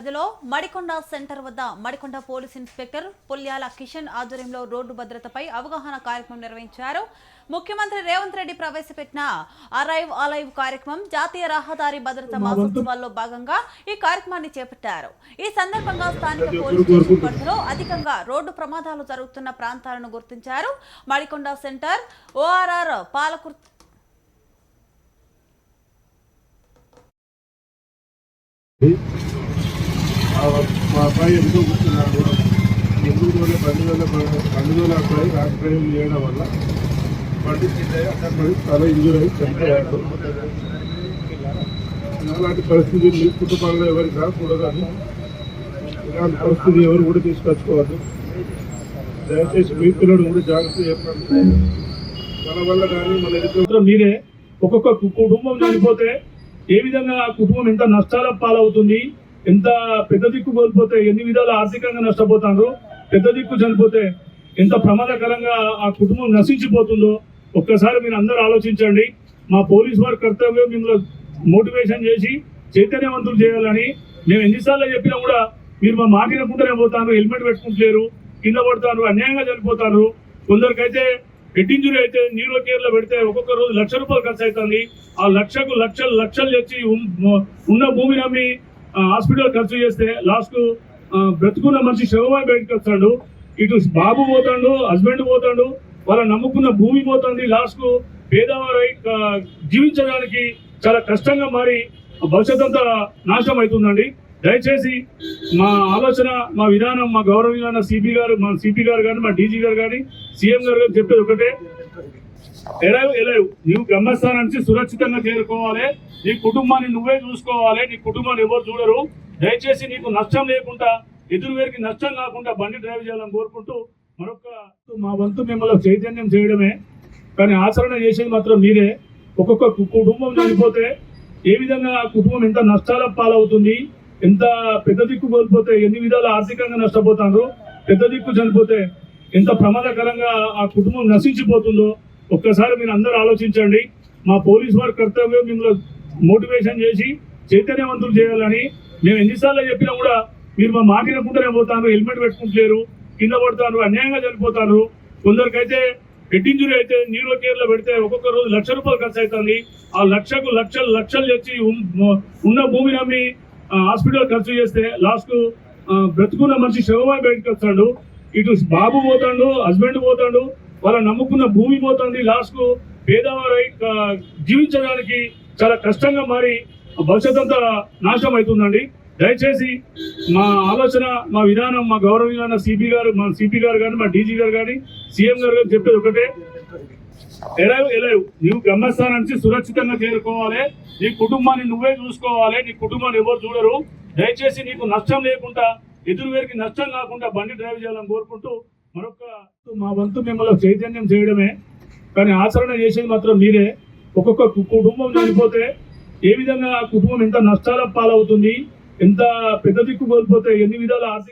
పరిధిలో మడికొండ సెంటర్ వద్ద Madikonda police inspector Pulyala Kishan ఆధ్వర్యంలో రోడ్డు భద్రతపై అవగాహన కార్యక్రమం నిర్వహించారు. ముఖ్యమంత్రి రేవంత్ రెడ్డి ప్రవేశపెట్టిన అరైవ్ అలైవ్ కార్యక్రమం జాతీయ రహదారి భద్రత మాసోత్సవాల్లో భాగంగా ఈ కార్యక్రమాన్ని చేపట్టారు. ఈ సందర్భంగా స్థానిక పోలీస్ స్టేషన్ పరిధిలో అధికంగా రోడ్డు ప్రమాదాలు జరుగుతున్న ప్రాంతాలను గుర్తించారు. మడికొండ సెంటర్ ఓఆర్ఆర్ పాలకుర్తి ఆ మా అబ్బాయి ఎందుకు కూర్చున్నాడు ఎందుకు కూడా బండి వల్ల బండి రోజుల అబ్బాయి రాక్ డ్రైవ్ చేయడం వల్ల బండి అక్కడ తల ఇంజూర్ అయ్యి చనిపోయాడు అలాంటి పరిస్థితి మీ కుటుంబంలో ఎవరికి రాకూడదని ఇలాంటి పరిస్థితి ఎవరు కూడా తీసుకొచ్చుకోవద్దు దయచేసి మీ పిల్లలు కూడా జాగ్రత్త చెప్పండి మన వల్ల కానీ మన ఎదుటి మీరే ఒక్కొక్క కుటుంబం చనిపోతే ఏ విధంగా ఆ కుటుంబం ఎంత నష్టాల పాలవుతుంది? ఎంత పెద్ద దిక్కు కోల్పోతే ఎన్ని విధాలు ఆర్థికంగా నష్టపోతారు పెద్ద దిక్కు చనిపోతే ఎంత ప్రమాదకరంగా ఆ కుటుంబం నశించిపోతుందో ఒక్కసారి మీరు అందరూ ఆలోచించండి. మా పోలీస్ వారి కర్తవ్యం మిమ్మల్ని మోటివేషన్ చేసి చైతన్యవంతులు చేయాలని మేము ఎన్నిసార్లు చెప్పినా కూడా మీరు మా మాట వినకుండానే పోతారు హెల్మెట్ పెట్టుకుంటలేరు కింద పడతారు అన్యాయంగా చనిపోతారు. కొందరికైతే హెడ్ ఇంజురీ అయితే న్యూరో కేర్లో పెడితే ఒక్కొక్క రోజు లక్ష రూపాయలు ఖర్చు అవుతుంది. ఆ లక్షకు లక్షలు లక్షలు తెచ్చి ఉన్న భూమిని అమ్మి హాస్పిటల్ ఖర్చు చేస్తే లాస్ట్ బ్రతుకున్న మనిషి శవమై బయటకు వస్తాడు. ఇటు బాబు పోతాడు హస్బెండ్ పోతాడు వాళ్ళ నమ్ముకున్న భూమి పోతుంది. లాస్ట్కు పేదవారై జీవించడానికి చాలా కష్టంగా మారి భవిష్యత్ అంతా నాశనం అవుతుందండి. దయచేసి మా ఆలోచన మా విధానం మా గౌరవమైన సిపి గారు మా సిపి గారు కానీ మా డీజీ గారు కానీ సీఎం గారు కానీ చెప్పేది ఒకటే. ఎలవ్ ఎలా నీవు గమ్యస్థానానికి సురక్షితంగా చేరుకోవాలి. నీ కుటుంబాన్ని నువ్వే చూసుకోవాలి. నీ కుటుంబాన్ని ఎవరు చూడరు. దయచేసి నీకు నష్టం లేకుండా ఎదురు వేరికి నష్టం కాకుండా బండి డ్రైవ్ చేయాలని కోరుకుంటూ మరొక మా వంతు మిమ్మల్ని చైతన్యం చేయడమే. కానీ ఆచరణ చేసేది మాత్రం మీరే. ఒక్కొక్క కుటుంబం చనిపోతే ఏ విధంగా ఆ కుటుంబం ఎంత నష్టాల పాలవుతుంది ఎంత పెద్ద దిక్కు కోల్పోతే ఎన్ని విధాలు ఆర్థికంగా నష్టపోతారు పెద్ద దిక్కు చనిపోతే ఎంత ప్రమాదకరంగా ఆ కుటుంబం నశించిపోతుందో ఒక్కసారి మీరు అందరూ ఆలోచించండి. మా పోలీస్ వారి కర్తవ్యం మిమ్మల్ని మోటివేషన్ చేసి చైతన్యవంతులు చేయాలని మేము ఎన్నిసార్లు చెప్పినా కూడా మీరు మా మాట వినకుండానే పోతాను హెల్మెట్ పెట్టుకుంటలేరు కింద పడతారు అన్యాయంగా చనిపోతారు. కొందరికైతే హెడ్ ఇంజురీ అయితే న్యూరో కేర్లో పెడితే ఒక్కొక్క రోజు లక్ష రూపాయలు ఖర్చు అవుతుంది. ఆ లక్షకు లక్షలు లక్షలు తెచ్చి ఉన్న భూమిని అమ్మి హాస్పిటల్ ఖర్చు చేస్తే లాస్ట్ బ్రతుకున్న మనిషి శవమై బయటకు వస్తాడు. ఇటు బాబు పోతాడు హస్బెండ్ పోతాడు వాళ్ళ నమ్ముకున్న భూమి పోతుంది లాస్ట్కు పేదవారై జీవించడానికి చాలా కష్టంగా మారి భవిష్యత్ అంతా నాశనం అవుతుందండి. దయచేసి మా ఆలోచన మా విధానం మా గౌరవమైన సిపి గారు మా సిపి గారు కానీ మా డీజీ గారు కానీ సీఎం గారు కానీ చెప్పేది ఒకటే. ఎలా ఎలవ్ నీవు బ్రహ్మస్థానానికి సురక్షితంగా చేరుకోవాలి. నీ కుటుంబాన్ని నువ్వే చూసుకోవాలి. నీ కుటుంబాన్ని ఎవరు చూడరు. దయచేసి నీకు నష్టం లేకుండా ఎదురు వేరికి నష్టం కాకుండా బండి డ్రైవ్ చేయాలని కోరుకుంటూ మరొక మా వంతు మిమ్మల్ని చైతన్యం చేయడమే కానీ ఆచరణ చేసేది మాత్రం మీరే. ఒక్కొక్క కుటుంబం చనిపోతే ఏ విధంగా కుటుంబం ఎంత నష్టాల పాలవుతుంది ఎంత పెద్ద దిక్కు కోల్పోతే ఎన్ని విధాల ఆర్థిక